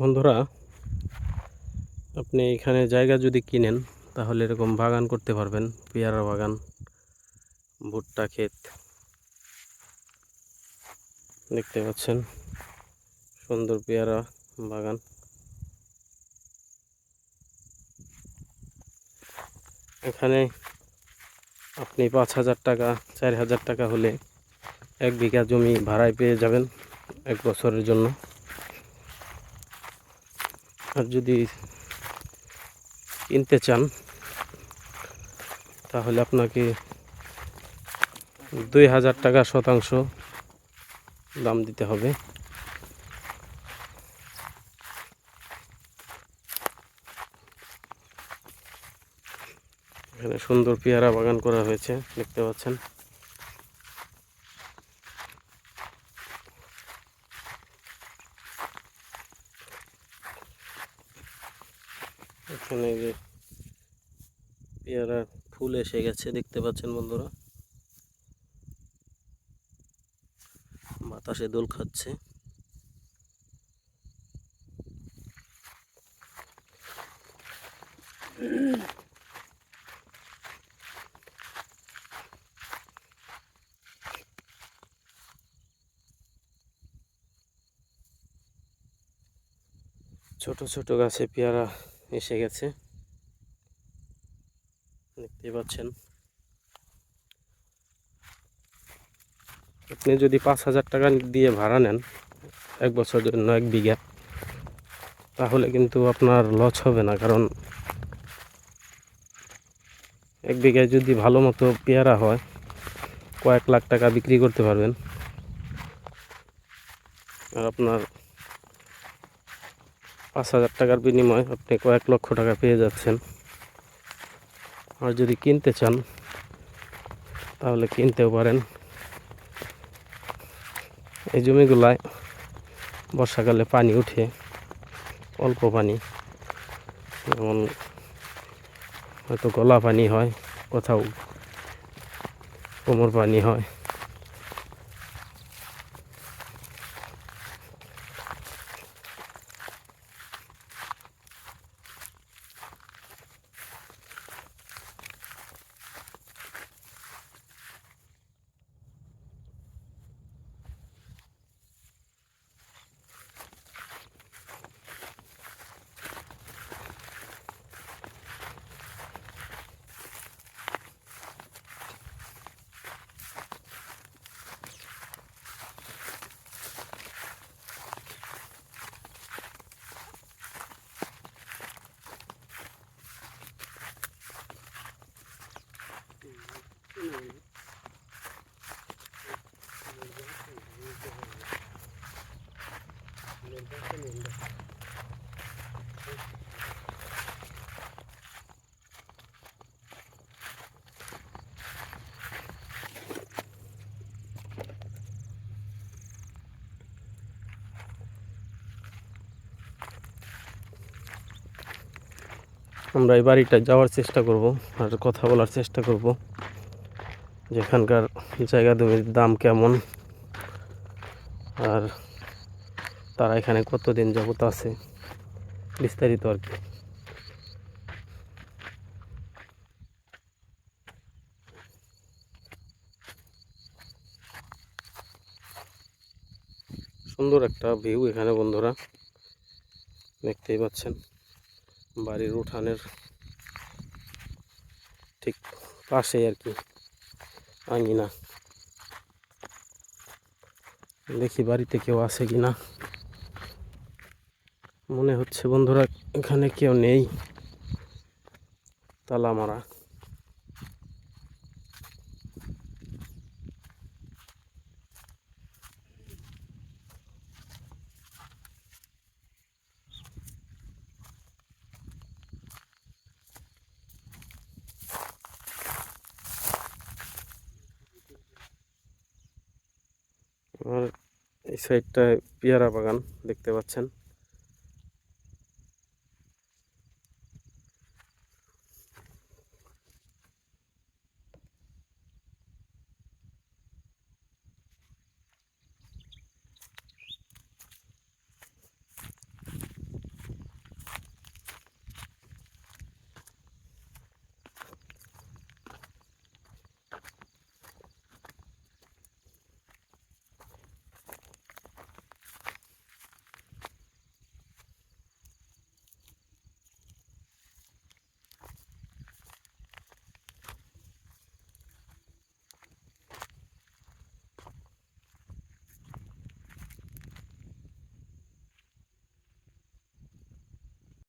বন্ধুরা, আপনি এখানে জায়গা যদি কিনেন, তাহলে এরকম বাগান করতে পারবেন, পেয়ারা বাগান, ভুট্টা ক্ষেত। দেখতে পাচ্ছেন, সুন্দর পেয়ারা বাগান। এখানে আপনি পাঁচ হাজার টাকা, চার হাজার টাকা হলে এক বিঘা জমি ভাড়ায় পেয়ে যাবেন এক বছরের জন্য। যদি কিনতে চান, তাহলে আপনাকে দুই হাজার টাকা শতাংশ দাম দিতে হবে। এখানে সুন্দর পেয়ারা বাগান করা হয়েছে, দেখতে পাচ্ছেন। এখানে যে পেয়ারা ফুল এসে গেছে, দেখতে পাচ্ছেন বন্ধুরা। বাতাসে দোল খাচ্ছে। ছোট ছোট গাছে পেয়ারা এসে গেছে। দেখতে পাচ্ছেন। আপনি যদি পাঁচ হাজার টাকা দিয়ে ভাড়া নেন, এক বছর জন্য এক বিঘা, তাহলে কিন্তু আপনার লস হবে না, কারণ এক বিঘায় যদি ভালো মতো পেয়ারা হয়, কয়েক লাখ টাকা বিক্রি করতে পারবেন। আর আপনার পাঁচ হাজার টাকার বিনিময়ে আপনি কয়েক লক্ষ টাকা পেয়ে যাচ্ছেন। আর যদি কিনতে চান, তাহলে কিনতেও পারেন। এই জমিগুলায় বর্ষাকালে পানি উঠে, অল্প পানি, যেমন হয়তো গলা পানি হয়, কোথাও কোমর পানি হয়। আমরা এই বাড়িটা যাওয়ার চেষ্টা করব আর কথা বলার চেষ্টা করব যেখানকার জায়গা জমির দাম কেমন আর তারা এখানে কতদিন যাবত আছে, বিস্তারিত আর কি। সুন্দর একটা ভিউ এখানে বন্ধুরা, দেখতেই পাচ্ছেন। বাড়ির উঠানের ঠিক পাশে আর কি আঙিনা দেখি বাড়িতে কেউ আছে কি না মনে হচ্ছে বন্ধুরা এখানে কেউ নেই। তালা মারা। আর এই সাইডটায় পেয়ারা বাগান দেখতে পাচ্ছেন।